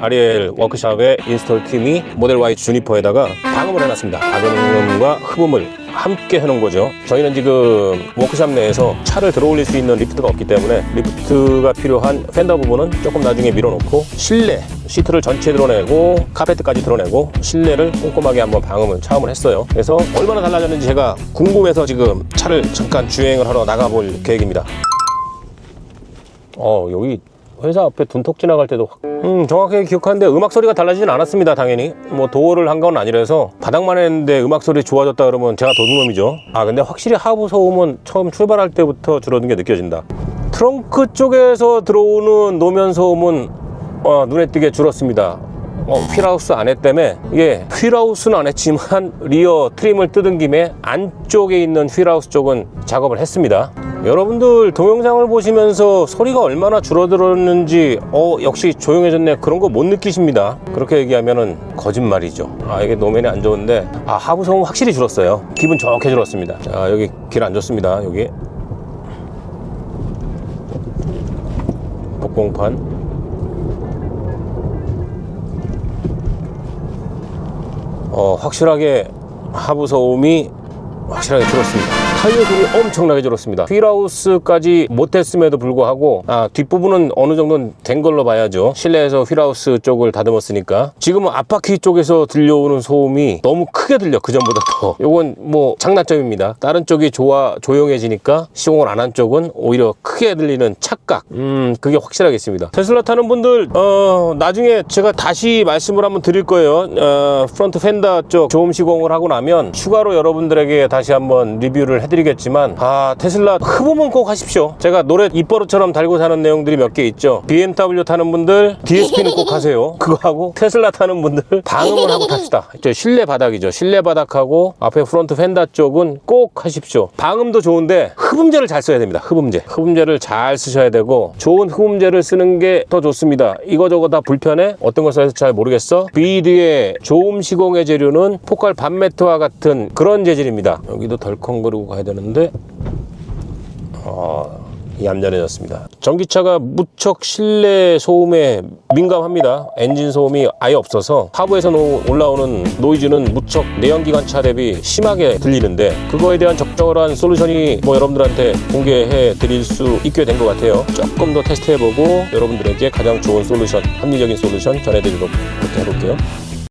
아리엘 워크샵의 인스톨 팀이 모델 Y 주니퍼에다가 방음을 해놨습니다. 방음과 흡음을 함께 해놓은 거죠. 저희는 지금 워크샵 내에서 차를 들어올릴 수 있는 리프트가 없기 때문에 리프트가 필요한 펜더 부분은 조금 나중에 밀어놓고 실내 시트를 전체 드러내고 카페트까지 드러내고 실내를 꼼꼼하게 한번 방음을 차음을 했어요. 그래서 얼마나 달라졌는지 제가 궁금해서 지금 차를 잠깐 주행을 하러 나가볼 계획입니다. 어 여기 회사 앞에 둔턱 지나갈 때도 확- 음 정확하게 기억하는데 음악 소리가 달라지진 않았습니다 당연히. 뭐 도어를 한 건 아니라서 바닥만 했는데 음악 소리 좋아졌다 그러면 제가 도둑놈이죠. 아 근데 확실히 하부 소음은 처음 출발할 때부터 줄어든 게 느껴진다. 트렁크 쪽에서 들어오는 노면 소음은 어, 눈에 띄게 줄었습니다. 어, 휠하우스 안에 때문에. 이게 휠하우스는 안 했지만 리어 트림을 뜯은 김에 안쪽에 있는 휠하우스 쪽은 작업을 했습니다. 여러분들 동영상을 보시면서 소리가 얼마나 줄어들었는지 어 역시 조용해졌네 그런 거 못 느끼십니다. 그렇게 얘기하면은 거짓말이죠. 아 이게 노면이 안 좋은데 아 하부 소음 확실히 줄었어요. 기분 좋게 줄었습니다. 자 여기 길 안 좋습니다. 여기 복공판 어, 확실하게 하부 소음이 확실하게 줄었습니다. 타이어 소리 엄청나게 줄었습니다. 휠하우스까지 못했음에도 불구하고 아, 뒷부분은 어느 정도는 된 걸로 봐야죠. 실내에서 휠하우스 쪽을 다듬었으니까 지금은 앞바퀴 쪽에서 들려오는 소음이 너무 크게 들려 그 전보다 더. 요건 뭐 장단점입니다. 다른 쪽이 좋아 조용해지니까 시공을 안 한 쪽은 오히려 크게 들리는 착각. 음 그게 확실하게 있습니다. 테슬라 타는 분들 어 나중에 제가 다시 말씀을 한번 드릴 거예요. 어, 프론트 펜더 쪽 조음 시공을 하고 나면 추가로 여러분들에게 다시 한번 리뷰를 해 드리겠지만 아 테슬라 흡음은 꼭 하십시오. 제가 노래 입버릇처럼 달고 사는 내용들이 몇 개 있죠. BMW 타는 분들 DSP는 꼭 하세요. 그거 하고 테슬라 타는 분들 방음을 하고 탑시다. 저 실내 바닥이죠. 실내 바닥하고 앞에 프론트 펜더 쪽은 꼭 하십시오. 방음도 좋은데 흡음재를 잘 써야 됩니다. 흡음재. 흡음재를 잘 쓰셔야 되고 좋은 흡음재를 쓰는 게 더 좋습니다. 이거저거 다 불편해? 어떤 걸 써야 될지 잘 모르겠어? 비디의 조음 시공의 재료는 포칼 반매트와 같은 그런 재질입니다. 여기도 덜컹거리고 가야 되는데 어, 얌전해졌습니다. 전기차가 무척 실내 소음에 민감합니다. 엔진 소음이 아예 없어서 하부에서 노- 올라오는 노이즈는 무척 내연기관차 대비 심하게 들리는데 그거에 대한 적절한 솔루션이 뭐 여러분들한테 공개해 드릴 수 있게 된 것 같아요. 조금 더 테스트해보고 여러분들에게 가장 좋은 솔루션, 합리적인 솔루션 전해드리도록 그렇게 해볼게요.